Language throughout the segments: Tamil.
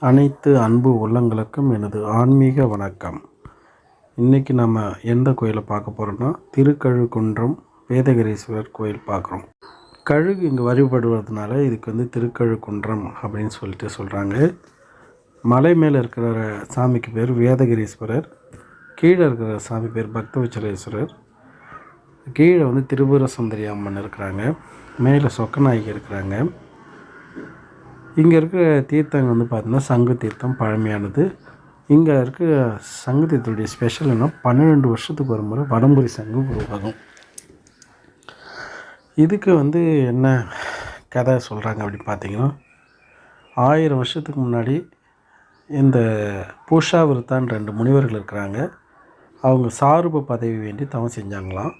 அனைத்து அன்பு உள்ளங்களுக்கும் எனது ஆன்மீக வணக்கம். இன்றைக்கி நம்ம எந்த கோயிலை பார்க்க போகிறோன்னா திருக்கழுக்குன்றம் வேதகிரீஸ்வரர் கோயில் பார்க்குறோம். கழுகு இங்கே வழிபடுவதனால இதுக்கு வந்து திருக்கழுக்குன்றம் அப்படின்னு சொல்லிட்டு சொல்கிறாங்க மலை மேலே இருக்கிற சாமிக்கு பேர் வேதகிரீஸ்வரர் கீழே இருக்கிற சாமி பேர் பக்தவச்சலேஸ்வரர் கீழே வந்து திரிபுர சுந்தரி அம்மன் இருக்கிறாங்க. மேலே சொக்கநாயகி இருக்கிறாங்க. இங்கே இருக்கிற தீர்த்தங்க வந்து பார்த்திங்கன்னா சங்கு தீர்த்தம் பழமையானது. இங்கே இருக்கிற சங்கு தீர்த்தத்துடைய ஸ்பெஷல் என்ன பன்னிரெண்டு வருஷத்துக்கு ஒரு முறை வடம்புரி சங்கு உருவாகும். இதுக்கு வந்து என்ன கதை சொல்கிறாங்க அப்படின்னு பார்த்தீங்கன்னா ஆயிரம் வருஷத்துக்கு முன்னாடி இந்த பூஷாவிருத்தான் ரெண்டு முனிவர்கள் இருக்கிறாங்க. அவங்க சாரூப பதவி வேண்டி தவம் செஞ்சாங்களாம்.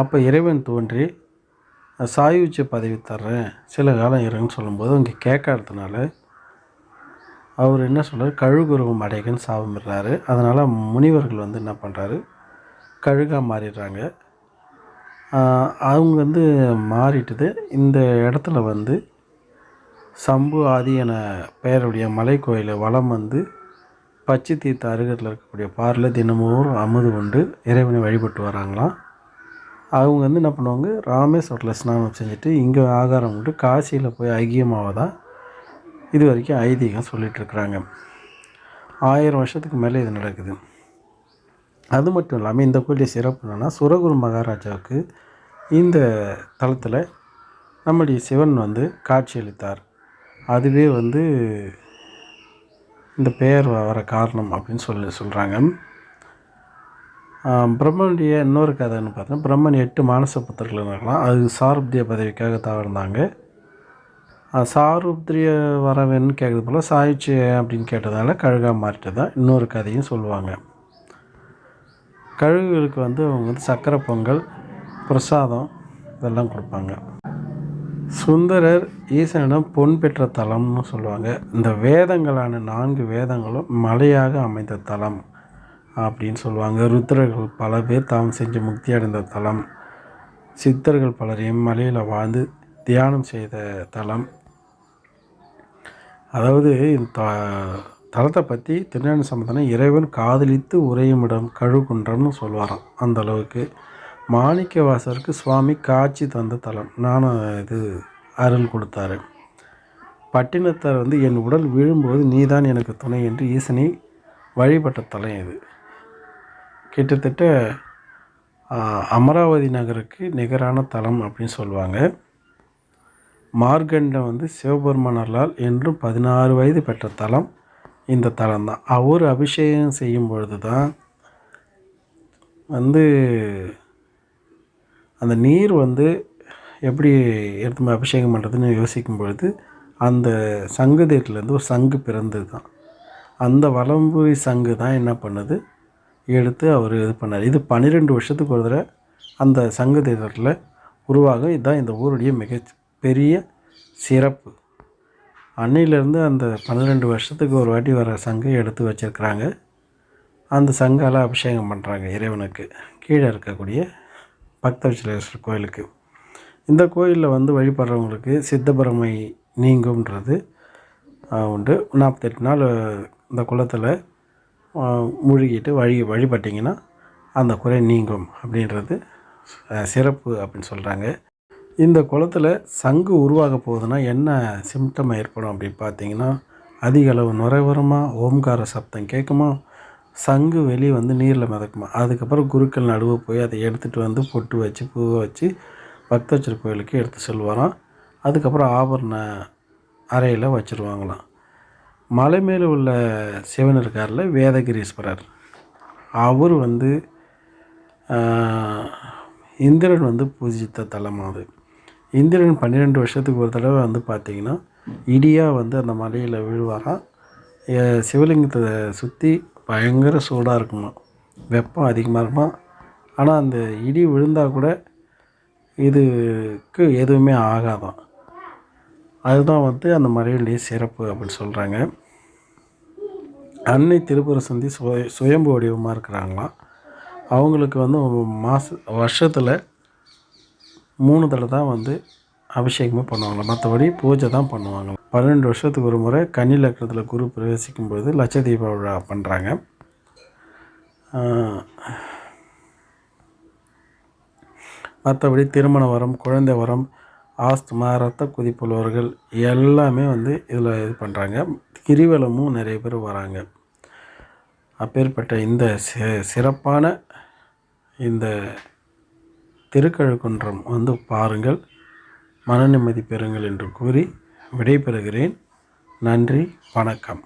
அப்போ இறைவன் தோன்றி சாயுச்ச பதவி தர்றேன். சில காலம் இருங்கன்னு சொல்லும்போது அவங்க கேட்காததுனால அவர் என்ன சொல்கிறார் கழுகுருவம் அடைகன்னு சாபமிடுறாரு. அதனால் முனிவர்கள் வந்து என்ன பண்ணுறாரு கழுகாக மாறிடுறாங்க. அவங்க வந்து மாறிட்டது. இந்த இடத்துல வந்து சம்பு ஆதி என பெயருடைய மலை வளம் வந்து பச்சை தீர்த்த அருகத்தில் இருக்கக்கூடிய பாரில் தினமும் அமுது உண்டு இறைவனை வழிபட்டு வராங்களாம். அவங்க வந்து என்ன பண்ணுவாங்க ராமேஸ்வரத்தில் ஸ்நானம் செஞ்சுட்டு இங்கே ஆகாரம் விட்டு காசியில் போய் ஐக்கியமாவதா இது வரைக்கும் ஐதீகம் சொல்லிகிட்ருக்குறாங்க இருக்கிறாங்க. ஆயிரம் வருஷத்துக்கு மேலே இது நடக்குது. அது மட்டும் இல்லாமல் இந்த கோயிலுடைய சிறப்பு என்னென்னா சுரகுரு மகாராஜாவுக்கு இந்த தளத்தில் நம்முடைய சிவன் வந்து காட்சியளித்தார் அதுவே வந்து இந்த பெயர் வர காரணம் அப்படின்னு சொல்லி சொல்கிறாங்க பிரம்மனுடைய இன்னொரு கதைன்னு பார்த்தா பிரம்மன் எட்டு மானச புத்தர்கள் இருக்கலாம் அது சாருப்திய பதவிக்காக தவறுந்தாங்க சாருப்திரிய வரவேன்னு கேட்குறது போல் சாயிச்சு அப்படின்னு கேட்டதால கழுகாக தான் இன்னொரு கதையும் சொல்லுவாங்க. கழுகுகளுக்கு வந்து அவங்க வந்து சக்கரை பொங்கல் பிரசாதம் இதெல்லாம் கொடுப்பாங்க. சுந்தரர் ஈசனிடம் பொன் பெற்ற தலம்னு சொல்லுவாங்க. இந்த வேதங்களான நான்கு வேதங்களும் மலையாக அமைந்த தலம். அப்படின்னு சொல்லுவாங்க. ருத்ரர்கள் பல பேர் தாம் செஞ்சு முக்தி அடைந்த தலம். சித்தர்கள் பலரையும் மலையில் வாழ்ந்து தியானம் செய்த தலம். அதாவது இந்த த- தலத்தை பற்றி திருஞான சம்பந்தனை இறைவன் காதலித்து உரையுமிடம் கழுகுன்றம்னு சொல்லுவாராம் அந்த அளவுக்கு. மாணிக்க வாசருக்கு சுவாமி காட்சி தந்த தலம். நானும் இது அருள் கொடுத்தாரு. பட்டினத்தார் வந்து என் உடல் விழும்போது நீதான் எனக்கு துணை என்று ஈசனை வழிபட்ட தலம் இது. கிட்டத்தட்ட அமராவதி நகருக்கு நிகரான தலம் அப்படின்னு சொல்லுவாங்க. மார்கண்டம் வந்து சிவபெருமானர்களால் என்றும் பதினாறு வயது பெற்ற தலம் இந்த தலம் தான் அவர் அபிஷேகம் செய்யும் பொழுது தான் வந்து அந்த நீர் வந்து எப்படி எடுத்து அபிஷேகம் பண்ணுறதுன்னு யோசிக்கும் பொழுது அந்த சங்கு தேட்டிலேருந்து ஒரு சங்கு பிறந்தது தான் அந்த வலம்புரி சங்கு தான் என்ன பண்ணுது? எடுத்து அவர் இது பண்ணார். இது பன்னிரெண்டு வருஷத்துக்கு ஒரு தடவை அந்த சங்கு தேட்டரில் உருவாகும் இதுதான் இந்த ஊருடைய மிக பெரிய சிறப்பு. அன்னையிலேருந்து அந்த பன்னிரெண்டு வருஷத்துக்கு ஒரு வாட்டி வர சங்கம் எடுத்து வச்சிருக்கிறாங்க. அந்த சங்கால அபிஷேகம் பண்ணுறாங்க இறைவனுக்கு. கீழே இருக்கக்கூடிய பக்தவிச்சலேஸ்வரர் கோயிலுக்கு. இந்த கோயிலில் வந்து வழிபடுறவங்களுக்கு சித்தபரமை நீங்கும்ன்றது உண்டு. நாற்பத்தெட்டு நாள் இந்த குளத்தில் மூழ்கிட்டு வழி வழிபட்டிங்கன்னா அந்த குறை நீங்கும் அப்படின்றது சிறப்பு அப்படின்னு சொல்கிறாங்க இந்த குளத்தில் சங்கு உருவாக போகுதுன்னா என்ன சிம்டம் ஏற்படும் அப்படின்னு பார்த்தீங்கன்னா அதிக அளவு நுரை ஓம்கார சப்தம் கேட்குமா சங்கு வெளி வந்து நீரில் மிதக்குமா அதுக்கப்புறம் குருக்கள் நடுவு போய் அதை எடுத்துகிட்டு வந்து பொட்டு வச்சு பூவை வச்சு பக்தச்சர் கோயிலுக்கு எடுத்து செல்வாராம். அதுக்கப்புறம் ஆபரண அறையில் வச்சுருவாங்களாம். மலை மேலே உள்ள சிவன் இருக்கார்ல வேதகிரீஸ்வரர். அவர் வந்து இந்திரன் வந்து பூஜித்த தலம் அது. இந்திரன் பன்னிரெண்டு வருஷத்துக்கு ஒரு தடவை வந்து பார்த்திங்கன்னா இடியாக வந்து அந்த மலையில் விழுவாராம் சிவலிங்கத்தை சுற்றி பயங்கர சூடாக இருக்குமா? வெப்பம் அதிகமாக இருக்குமா? ஆனால் அந்த இடி விழுந்தால் கூட இதுக்கு எதுவுமே ஆகாதான் அதுதான் வந்து அந்த மலையிலேயே சிறப்பு அப்படின்னு சொல்கிறாங்க அன்னை திருப்புர சந்தி சுய சுயம்பு வடிவமாக இருக்கிறாங்களாம். அவங்களுக்கு வந்து மாத வருஷத்தில் மூணு தடவை தான் வந்து அபிஷேகமே பண்ணுவாங்க. மற்றபடி பூஜை தான் பண்ணுவாங்க. பன்னெண்டு வருஷத்துக்கு ஒரு முறை கன்னி லக்னத்தில் குரு பிரவேசிக்கும் போது லட்சதீப விழா பண்ணுறாங்க மற்றபடி திருமண வரம் குழந்தை வரம் ஆஸ்துமா ரத்த குதிப்புள்ளவர்கள் எல்லாமே வந்து இதில் இது பண்ணுறாங்க கிரிவலமும் நிறைய பேர் வராங்க. அப்பேற்பட்ட இந்த சி சிறப்பான இந்த திருக்கழுக்குன்றம் வந்து பாருங்கள். மன நிம்மதி பெறுங்கள் என்று கூறி விடைபெறுகிறேன். நன்றி வணக்கம்.